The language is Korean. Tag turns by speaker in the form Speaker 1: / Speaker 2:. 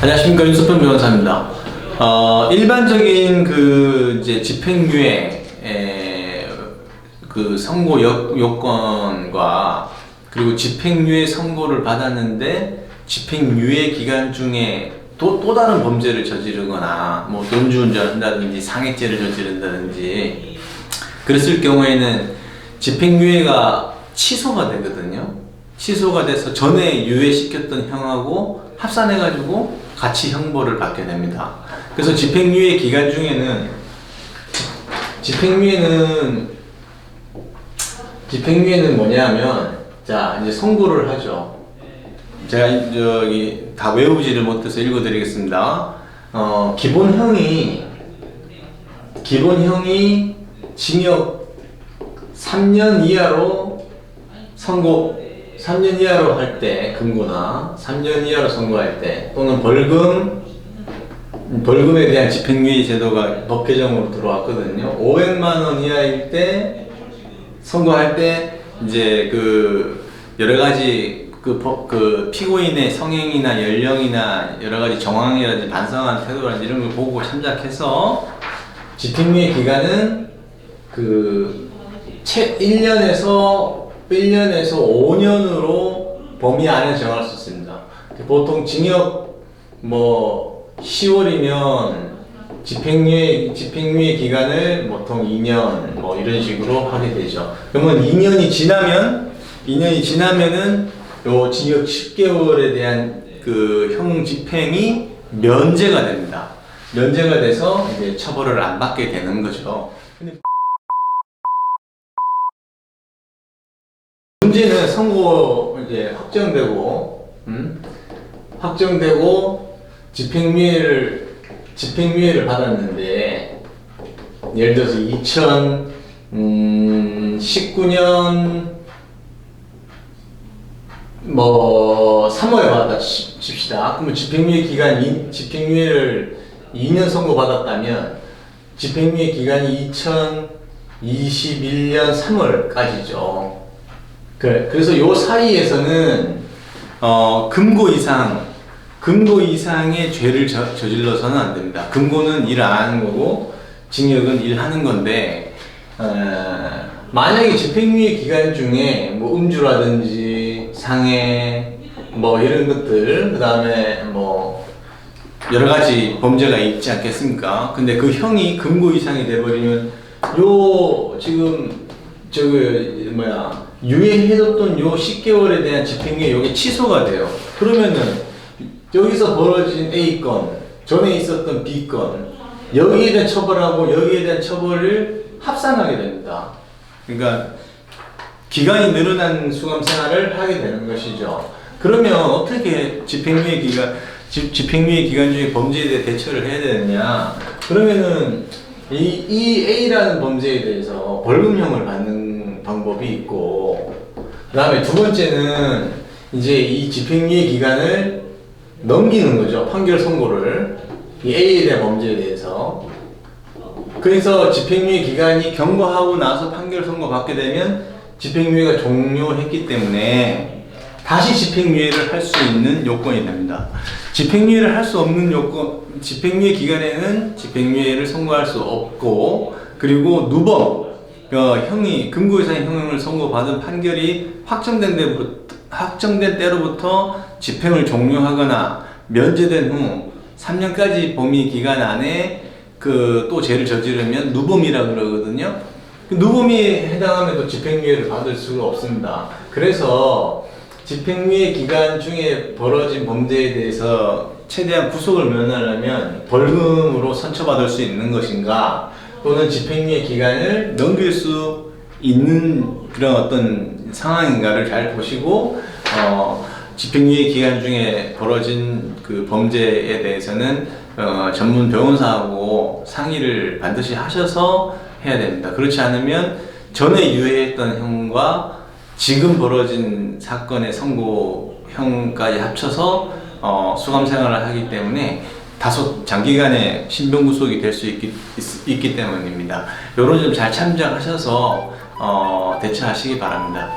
Speaker 1: 안녕하십니까 윤수평 변호사입니다. 어, 일반적인 그 이제 집행유예 에, 그 선고 여, 요건과 그리고 집행유예 선고를 받았는데 집행유예 기간 중에 또, 또 다른 범죄를 저지르거나 뭐 음주운전을 한다든지 상해죄를 저지른다든지 그랬을 경우에는 집행유예가 취소가 되거든요. 취소가 돼서 전에 유예시켰던 형하고 합산해가지고 같이 형벌을 받게 됩니다. 그래서 집행유예 기간 중에는 집행유예는 집행유예는 뭐냐면 자 이제 선고를 하죠. 제가 저기 다 외우지를 못해서 읽어드리겠습니다. 어 기본형이 기본형이 징역 3년 이하로 선고 3년 이하로 할 때 금고나 3년 이하로 선고할 때 또는 벌금 벌금에 대한 집행유예 제도가 법 개정으로 들어왔거든요. 500만 원 이하일 때 선고할 때 이제 그 여러 가지 그, 법- 그 피고인의 성행이나 연령이나 여러 가지 정황이라든지 반성한 태도라든지 이런 걸 보고 참작해서 집행유예 기간은 그 채 1년에서 1년에서 5년으로 범위 안에 정할 수 있습니다. 보통 징역 뭐 10월이면 집행유예 집행유예 기간을 보통 2년 뭐 이런 식으로 하게 되죠. 그러면 2년이 지나면 2년이 지나면은 요 징역 10개월에 대한 그 형 집행이 면제가 됩니다. 면제가 돼서 이제 처벌을 안 받게 되는 거죠. 근데 문제는 선고 이제 확정되고 음? 확정되고 집행유예를 집행유예를 받았는데 예를 들어서 2019년 뭐 3월에 받았다 치- 칩시다. 그러면 집행유예 기간 이- 집행유예를 2년 선고 받았다면 집행유예 기간이 2021년 3월까지죠. 그래, 그래서 요 사이에서는 어, 금고 이상 금고 이상의 죄를 저, 저질러서는 안 됩니다. 금고는 일 안 하는 거고 징역은 일하는 건데 어, 만약에 집행유예 기간 중에 뭐 음주라든지 상해 뭐 이런 것들 그 다음에 뭐 여러 가지 범죄가 있지 않겠습니까? 근데 그 형이 금고 이상이 돼버리면 요 지금 저그 뭐야 유예해뒀던 요 10개월에 대한 집행유예 요게 취소가 돼요. 그러면은 여기서 벌어진 A 건 전에 있었던 B 건 여기에 대한 처벌하고 여기에 대한 처벌을 합산하게 됩니다. 그러니까 기간이 늘어난 수감 생활을 하게 되는 것이죠. 그러면 어떻게 집행유예 기간 집, 집행유예 기간 중에 범죄에 대해 대처를 해야 되느냐? 그러면은 이, 이 A라는 범죄에 대해서 벌금형을 받는 방법이 있고, 그 다음에 두 번째는 이제 이 집행유예 기간을 넘기는 거죠. 판결 선고를 이 A에 대한 범죄에 대해서. 그래서 집행유예 기간이 경과하고 나서 판결 선고 받게 되면 집행유예가 종료했기 때문에 다시 집행유예를 할 수 있는 요건이 됩니다. 집행유예를 할 수 없는 요건, 집행유예 기간에는 집행유예를 선고할 수 없고, 그리고 누범, 어, 형이 금고 이상의 형을 선고받은 판결이 확정된 때부터 확정된 때로부터 집행을 종료하거나 면제된 후 3년까지 범위 기간 안에 그 또 죄를 저지르면 누범이라 그러거든요. 그 누범이 해당하면 또 집행유예를 받을 수가 없습니다. 그래서 집행유예 기간 중에 벌어진 범죄에 대해서 최대한 구속을 면하려면 벌금으로 선처받을 수 있는 것인가 또는 집행유예 기간을 넘길 수 있는 그런 어떤 상황인가를 잘 보시고 어, 집행유예 기간 중에 벌어진 그 범죄에 대해서는 어, 전문 변호사하고 상의를 반드시 하셔서 해야 됩니다. 그렇지 않으면 전에 유예했던 형과 지금 벌어진 사건의 선고형까지 합쳐서 어, 수감 생활을 하기 때문에 다소 장기간의 신병 구속이 될 수 있기, 있, 있기 때문입니다. 이런 점 잘 참작하셔서 어, 대처하시기 바랍니다.